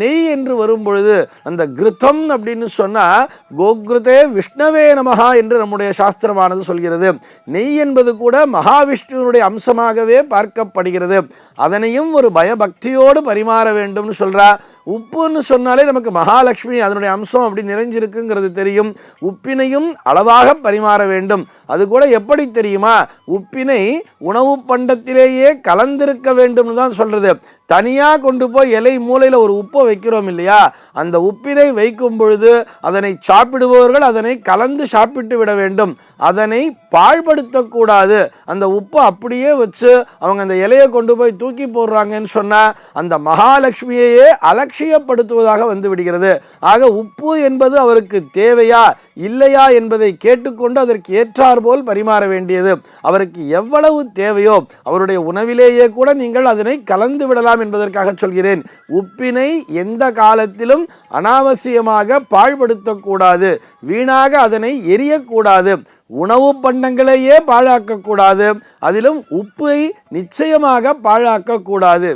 நெய் என்று வரும்பொழுது அந்த கிருத்தம் அப்படின்னு சொன்னால் கோக்ருதே விஷ்ணவே நமகா என்று நம்முடைய சாஸ்திரமானது சொல்கிறது. நெய் என்பது கூட மகாவிஷ்ணுனுடைய அம்சமாகவே பார்க்கப்படுகிறது. அதனையும் ஒரு பயபக்தியோடு பரிமாற வேண்டும்னு சொல்கிறா உப்புன்னு சொன்னாலே நமக்கு மகாலட்சுமி அதனுடைய அம்சம் அப்படி நிறைஞ்சிருக்குங்கிறது தெரியும். உப்பினையும் அளவாக பரிமாற வேண்டும். அது கூட எப்படி தெரியுமா? உப்பினை உணவு பண்டத்திலேயே கலந்திருக்க வேண்டும்னு தான் சொல்கிறது தனியாக கொண்டு போய் இலை மூலையில் ஒரு உப்பை வைக்கிறோம் இல்லையா? அந்த உப்பினை வைக்கும் பொழுது அதனை சாப்பிடுபவர்கள் அதனை கலந்து சாப்பிட்டு விட வேண்டும். அதனை பாழ்படுத்தக்கூடாது. அந்த உப்பை அப்படியே வச்சு அவங்க அந்த இலையை கொண்டு போய் தூக்கி போடுறாங்கன்னு சொன்னால் அந்த மகாலட்சுமியையே அலட்சியப்படுத்துவதாக வந்து விடுகிறது. ஆக உப்பு என்பது அவருக்கு தேவையா இல்லையா என்பதை கேட்டுக்கொண்டு அதற்கு ஏற்றார் போல் பரிமாற வேண்டியது. அவருக்கு எவ்வளவு தேவையோ அவருடைய உணவிலேயே கூட நீங்கள் அதனை கலந்து விடலாம் என்பதற்காக சொல்கிறேன். உப்பினை எந்த காலத்திலும் அனாவசியமாக பாழ்படுத்தக்கூடாது. வீணாக அதனை எரியக்கூடாது. உணவு பண்டங்களையே பாழாக்கக்கூடாது. அதிலும் உப்பை நிச்சயமாக பாழாக்கக்கூடாது.